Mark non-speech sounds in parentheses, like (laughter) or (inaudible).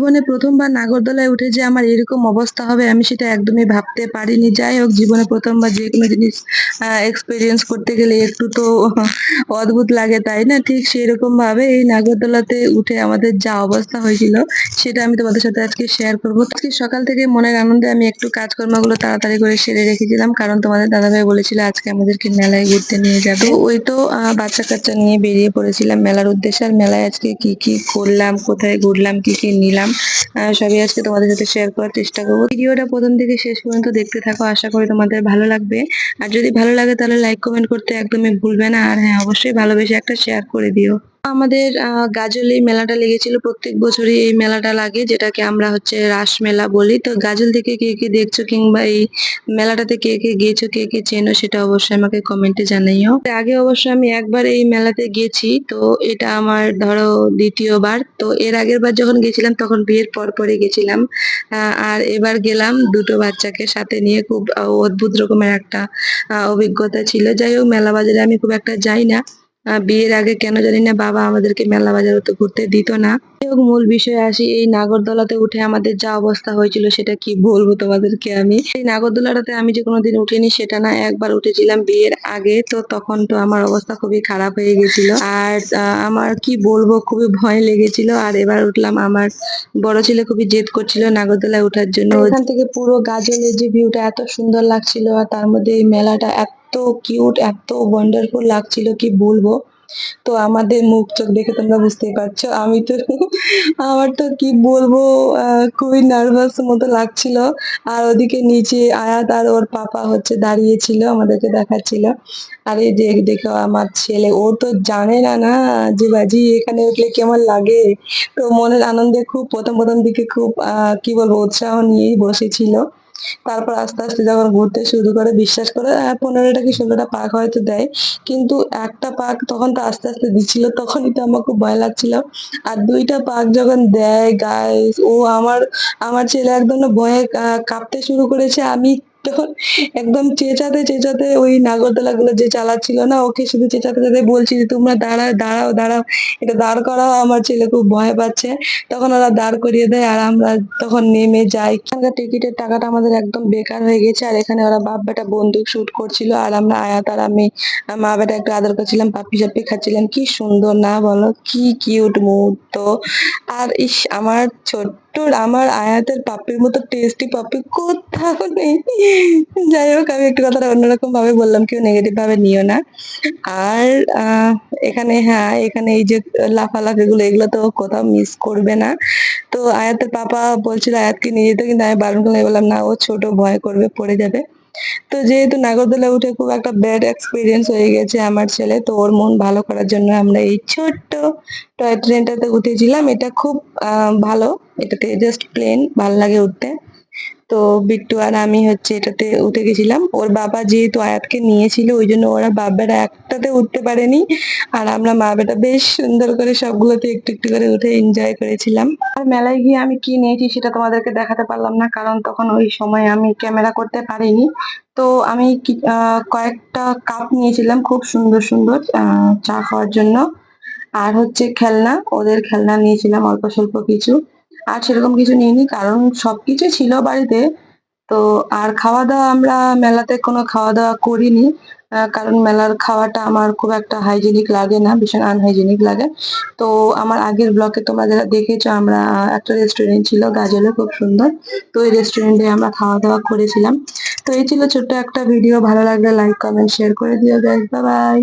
জীবনে প্রথমবার নাগরদোলায় উঠে যে আমার এরকম অবস্থা হবে, আমি সেটা একদমই ভাবতে পারিনি। যাই হোক, জীবনে প্রথমবার যে কোনো জিনিস এক্সপিরিয়েন্স করতে গেলে একটু তো (laughs) অদ্ভুত লাগে, তাই না? ঠিক সেরকম ভাবে এই নাগরদোলাতে উঠে আমাদের যা অবস্থা হয়েছিল, সেটা আমি তোমাদের সাথে আজকে শেয়ার করব। আজকে সকাল থেকে মনের আনন্দে আমি একটু কাজকর্মগুলো তাড়াতাড়ি করে সেরে রেখেছিলাম, কারণ তোমাদের দাদাভাই বলেছিল আজকে আমাদেরকে মেলায় ঘুরতে নিয়ে যাবে। ওই তো বাচ্চা কাচ্চা নিয়ে বেরিয়ে পড়েছিলাম মেলার উদ্দেশ্যে, আর মেলায় আজকে কি কি করলাম, কোথায় ঘুরলাম, কি কি নিলাম সবই আজকে তোমাদের সাথে শেয়ার করার চেষ্টা করব। ভিডিওটা প্রথম থেকে শেষ পর্যন্ত দেখতে থাকো, আশা করি তোমাদের ভালো লাগবে। আর যদি ভালো লাগে তাহলে লাইক কমেন্ট করতে একদমই ভুলবে না। আর হ্যাঁ অবশ্যই ভালোবেসে একটা শেয়ার করে দিও। আমাদের গাজলে মেলাটা লেগেছিল। প্রত্যেক বছরই এই মেলাটা লাগে, যেটাকে আমরা হচ্ছে রাস মেলা বলি। তো গাজল থেকে কে কে দেখছ কিংবা এই মেলাটাতে কে কে গিয়েছো কে কে চেনো, সেটা অবশ্যই আমাকে কমেন্টে জানাইও। আগে অবশ্য আমি একবার এই মেলাতে গেছি, তো এটা আমার ধরো দ্বিতীয়বার। তো এর আগের বার যখন গেছিলাম, তখন বিয়ের পর পরে গেছিলাম আর এবার গেলাম দুটো বাচ্চাকে সাথে নিয়ে। খুব অদ্ভুত রকমের একটা অভিজ্ঞতা ছিল। যাই হোক, মেলা বাজারে আমি খুব একটা যাই না। বিয়ের আগে কেন জানি না বাবা আমাদেরকে মেলা বাজার তো ঘুরতে দিত না। মূল বিষয়ে আসি। এই নাগরদোলাতে উঠে আমাদের যা অবস্থা হয়েছিল সেটা কি বলব তোমাদেরকে আমি? এই নাগরদোলাটাতে আমি যে কোনোদিন উঠিনি সেটা না, একবার উঠেছিলাম বিয়ের আগে। তো তখন তো আমার অবস্থা খুবই খারাপ হয়ে গেছিল। আর আমার কি বলব, খুবই ভয় লেগেছিল। আর এবার উঠলাম আমার বড় ছেলে খুবই জেদ করছিল নাগরদোলায় ওঠার জন্য। ওখান থেকে পুরো গাজলের যে ভিউটা এত সুন্দর লাগছিল, আর তার মধ্যে এই মেলাটা এত কিউট এত ওয়ান্ডারফুল লাগছিল, কি বলব? তো আমাদের মুখ চোখ দেখে তোমরা বুঝতেই পারছ। আমি তো (laughs) আমার তো কি বলব খুবই নার্ভাস মতো লাগছিল। আর ওদিকে নিচে আয়াত আর ওর পাপা হচ্ছে দাঁড়িয়েছিল, আমাদেরকে দেখাচ্ছিল। আর এই যে দেখো আমার ছেলে, ও তো জানে না না যে বাজি এখানে উঠলে কেমন লাগে। তো মনের আনন্দে খুব প্রথম প্রথম দিকে খুব কি বলব, উৎসাহ নিয়েই বসেছিল। তারপর আস্তে আস্তে যখন ঘুরতে শুরু করে, বিশ্বাস করে হ্যাঁ পনেরোটা কি ষোলোটা পাক হয়তো দেয়। কিন্তু একটা পাক তখন তো আস্তে আস্তে দিচ্ছিল তখনই তো আমার খুব ভয় লাগছিল। আর দুইটা পাক যখন দেয় গায়ে ও আমার আমার ছেলে একদম ভয়ে কাঁপতে শুরু করেছে। আমি তখন একদম চেঁচাতে চেঁচাতে ওই নাগরদোলা গুলো যে চালাচ্ছিল না, ওকে শুধু চেঁচাতে চেঁচাতে বলছি যে, তোমরা দাঁড়াও দাঁড়াও দাঁড়াও, এটা দাঁড় করাও, আমার ছেলে খুব ভয় পাচ্ছে। তখন ওরা দাঁড় করিয়ে দেয় আর আমরা তখন নেমে যাই। এখানকার টিকিটের টাকাটা আমাদের একদম বেকার হয়ে গেছে আর এখানে ওরা বাপ বেটা বন্দুক শুট করছিল আর আমরা, আয়াত আর আমি মা বেটা একটু আদর করছিলাম পাপ্পি সাপ্পি খাচ্ছিলাম। কি সুন্দর না বলো, কি কিউট মুহূর্ত। আর ইস, আমার ছোট্ট আমার আয়াতের পাপ্পির মতো টেস্টি পাপ্পি কোথাও নেই। যাই হোক, আমি একটু কথাটা অন্যরকম ভাবে বললাম, কেউ নেগেটিভ ভাবে নিও না। আর এখানে হ্যাঁ এখানে এই যে লাফালাফি গুলো এগুলো তো কোথাও মিস করবে না। তো আয়াতের পাপা বলছিল, আয়াতকে নিয়ে যেতে, কিন্তু আমি বারণ করলাম বললাম, না, ও ছোট, ভয় করবে, পড়ে যাবে। তো যেহেতু নাগরদোলা উঠে খুব একটা ব্যাড এক্সপিরিয়েন্স হয়ে গেছে আমার ছেলে, তো ওর মন ভালো করার জন্য আমরা এই ছোট্ট টয় ট্রেনটাতে উঠেছিলাম। এটা খুব ভালো। এটাতে জাস্ট প্লেন ভালো লাগে উঠতে। তো বিট্টু আর আমি হচ্ছে এটাতে উঠে গেছিলাম। ওর বাবা যেহেতু আয়াতকে নিয়েছিল, ওই জন্য ওরা বাবারা একটাতে উঠতে পারেনি। আর আমরা মা বেটা বেশ সুন্দর করে সবগুলোতে একটু একটু করে উঠে এনজয় করেছিলাম। আর মেলায় গিয়ে আমি কি নিয়েছি সেটা তোমাদেরকে দেখাতে পারলাম না, কারণ তখন ওই সময় আমি ক্যামেরা করতে পারিনি। তো আমি কয়েকটা কাপ নিয়েছিলাম খুব সুন্দর সুন্দর চা খাওয়ার জন্য। আর হচ্ছে খেলনা, ওদের খেলনা নিয়েছিলাম অল্প স্বল্প কিছু। আর সেরকম কিছু নিইনি, কারণ সবকিছু ছিল বাড়িতে। তো আর খাওয়া দাওয়া আমরা মেলাতে কোনো খাওয়া দাওয়া করিনি কারণ মেলার খাওয়াটা আমার খুব একটা হাইজেনিক লাগে না, ভীষণ আনহাইজেনিক লাগে। তো আমার আগের ব্লকে তোমরা যারা দেখেছ, আমরা একটা রেস্টুরেন্ট ছিল, গাজলে খুব সুন্দর। তো ওই রেস্টুরেন্টে আমরা খাওয়া দাওয়া করেছিলাম। তো এই ছিল ছোট্ট একটা ভিডিও ভালো লাগলে লাইক কমেন্ট শেয়ার করে দিও বাই বাই